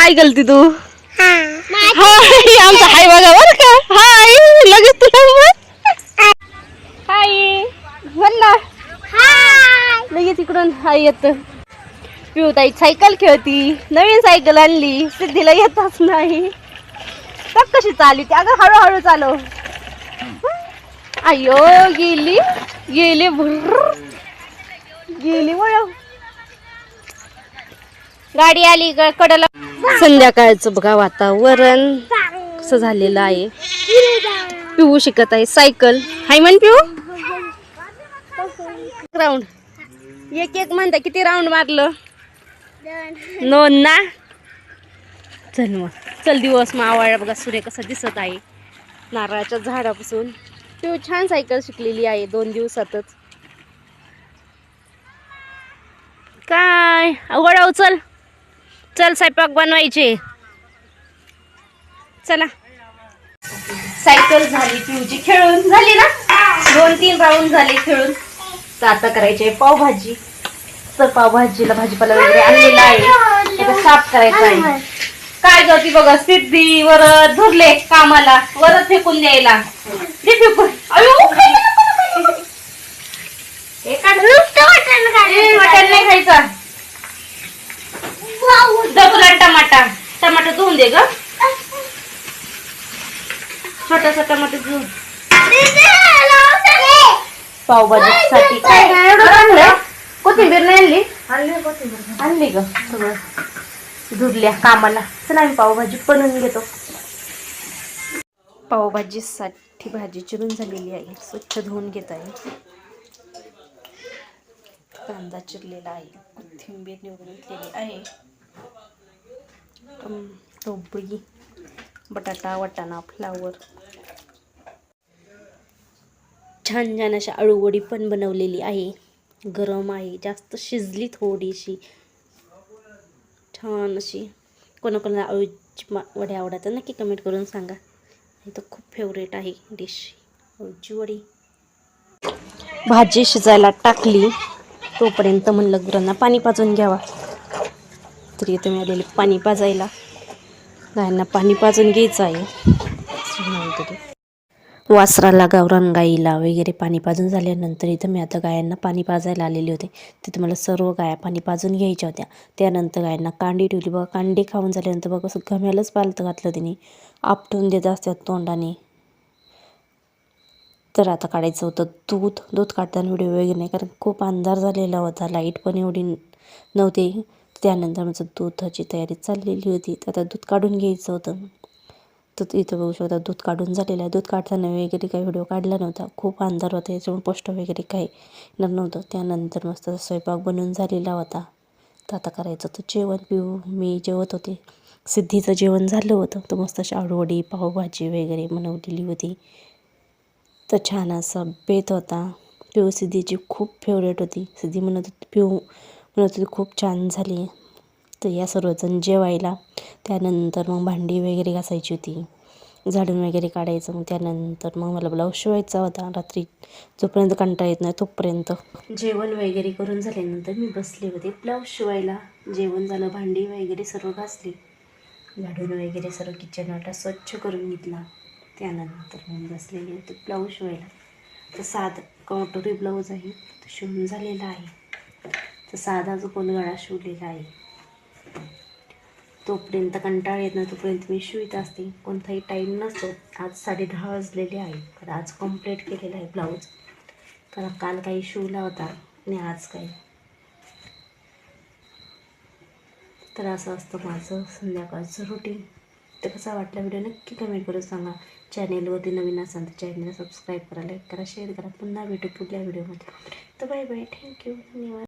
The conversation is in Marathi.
काय गलती तू? हाय आमचा हाय बघा बरं का. हाय लगेच तुला हाय. म्हणला लगेच इकडून हाय येत. पिऊताई सायकल खेळती. नवीन सायकल आणली. सिद्धीला येतच नाही. बघ कशी चालली ती. अगं हळूहळू चालव. अयो गेली. गेली भुर्र. गेली वळ गाडी आली कडला संध्याकाळचं बघा वातावरण कसं झालेलं आहे. पिऊ शिकत आहे. सायकल. हाय म्हण पिऊ. राऊंड एक एक म्हणता किती राऊंड मारलं? नोंद ना? चल मग. चल दिवस मावळला बघा सूर्य कसा दिसत आहे. नारळाच्या झाडापासून. पिऊ छान सायकल शिकलेली आहे दोन दिवसातच. काय? वडाव हो, चल. चल स्वयंपाक बनवायचे. चला. सायकल झाली पिऊची खेळून झाली ना? दोन तीन राऊंड झाले खेळून. तर आता करायचे पावभाजी. तर पावभाजीला भाजीपाला वगैरे आणलेला आहे. आता साफ करायचं आहे. काय ग ती बघा सिद्धी वरत धरले कामाला. वरत फेकून द्यायला. दे फेकून. अयो हे काढ. नाही खायचा. दे ग. छोटासा टमाटा धुवून पावभाजीसाठी कोथिंबीर नाही आणली? आणली ग सगळं. धुरल्या कामाला. चला आम्ही पावभाजी बनवून घेतो. पावभाजीसाठी भाजी चिरून झालेली आहे. स्वच्छ धुवून घेत आहे. कांदा चिरलेला आहे. कोथिंबीर निवडून घेतलेली आहे. ढोबळी बटाटा वाटाणा फ्लावर छान छान अशा अळूवडी पण बनवलेली आहे. गरम आहे जास्त शिजली थोडीशी. छान अशी. कोणाकोणाला अळूची मा- वडी आवडतात नक्की कमेंट करून सांगा. हे तर खूप फेवरेट आहे डिश अळूची वडी. भाजी शिजायला टाकली तोपर्यंत म्हणलं गुरांना पाणी पाजून घ्यावा. तरी तुम्ही आलेले पाणी पाजायला. गायांना पाणी पाजून घ्यायचं आहे. वासराला गावरान गाईला वगैरे पाणी पाजून झाल्यानंतर इथं मी आता गायांना पाणी पाजायला आलेले होते. तिथं मला सर्व गाया पाणी पाजून घ्यायच्या होत्या. त्यानंतर गायांना कांडी ठेवली बघा. कांडी खाऊन झाल्यानंतर बघा असं घम्यालाच पालतं घातलं तिने. आपटून देत असतात तोंडाने. तर आता काढायचं होतं दूध. दूध काढताना व्हिडिओ वगैरे नाही कारण खूप अंधार झालेला होता. लाइट पण एवढी नव्हती. त्यानंतर माझं दुधाची तयारी चाललेली होती. तर आता दूध काढून घ्यायचं होतं. तर इथं बघू शकता दूध काढून झालेलं आहे. दूध काढताना वगैरे काही व्हिडिओ काढला नव्हता. खूप अंधार होता. याच्यामुळे पोस्ट वगैरे काही येणार नव्हतं. त्यानंतर मस्त स्वयंपाक बनवून झालेला होता. तर आता करायचं होतं जेवण पिऊ. मी जेवत होते. सिद्धीचं जेवण झालं होतं. तर मस्त अशी आळूवडी पावभाजी वगैरे बनवलेली होती. तर छान असा बेत होता. पिऊ सिद्धीची खूप फेवरेट होती. सिद्धी म्हणत होती पिऊ म्हणत खूप छान झाली. तर या सर्वजण जेवायला. त्यानंतर मग भांडी वगैरे घासायची होती. झाडून वगैरे काढायचं. मग त्यानंतर मग मला ब्लाऊज शिवायचा होता. रात्री जोपर्यंत कंटाळा येत नाही तोपर्यंत. जेवण वगैरे करून झाल्यानंतर मी बसले होते. ब्लाऊज शिवायला. जेवण झालं. भांडी वगैरे सर्व घासली. झाडून वगैरे सर्व किचन वाटा स्वच्छ करून घेतला. त्यानंतर मी बसलेली होती ब्लाऊज शिवायला. तर साध कॉटोरी ब्लाऊज आहे. तो शिवून झालेला आहे. तर साधा जो गोलगळा शिवलेला आहे. तोपर्यंत कंटाळा येत नाही तोपर्यंत मी शिवित असते. कोणताही टाईम नसतो. आज साडे दहा वाजलेले आहे. तर आज कंप्लीट केलेला आहे ब्लाऊज कारण काल काही शिवला होता. आणि आज काही तर असं असतं माझं संध्याकाळचं रुटीन तर कसा वाटला व्हिडिओ नक्की कमेंट करून सांगा. चॅनेलवरती नवीन असाल तर चॅनेलला सबस्क्राईब करा लाईक करा शेअर करा. पुन्हा भेटू पुढल्या व्हिडिओमध्ये तर बाय बाय थँक्यू धन्यवाद.